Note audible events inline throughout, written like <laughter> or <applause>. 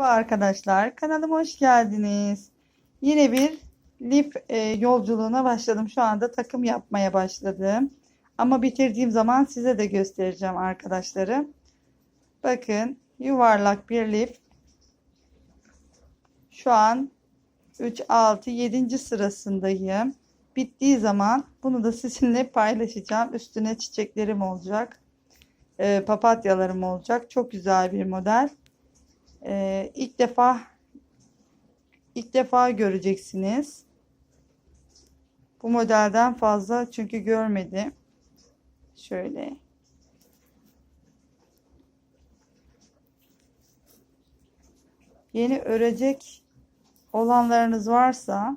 Merhaba arkadaşlar, kanalıma hoş geldiniz. Yine bir lif e, yolculuğuna başladım. Şu anda takım yapmaya başladım. Ama bitirdiğim zaman size de göstereceğim arkadaşlarım. Bakın yuvarlak bir lif. Şu an 3, 6, 7. sırasındayım. Bittiği zaman bunu da sizinle paylaşacağım. Üstüne çiçeklerim olacak. E, papatyalarım olacak. Çok güzel bir model. Ee, ilk defa ilk defa göreceksiniz. Bu modelden fazla çünkü görmedim. Şöyle. Yeni örecek olanlarınız varsa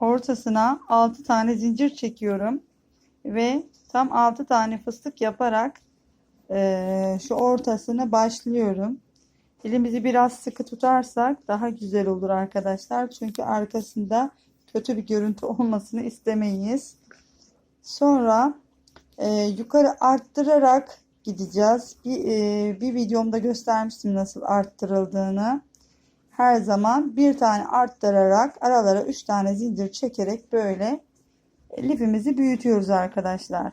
ortasına 6 tane zincir çekiyorum ve tam 6 tane fıstık yaparak ee, şu ortasını başlıyorum. Elimizi biraz sıkı tutarsak daha güzel olur arkadaşlar. Çünkü arkasında kötü bir görüntü <laughs> olmasını istemeyiz. Sonra e, yukarı arttırarak gideceğiz. Bir, e, bir videomda göstermiştim nasıl arttırıldığını. Her zaman bir tane arttırarak aralara 3 tane zincir çekerek böyle lifimizi büyütüyoruz arkadaşlar.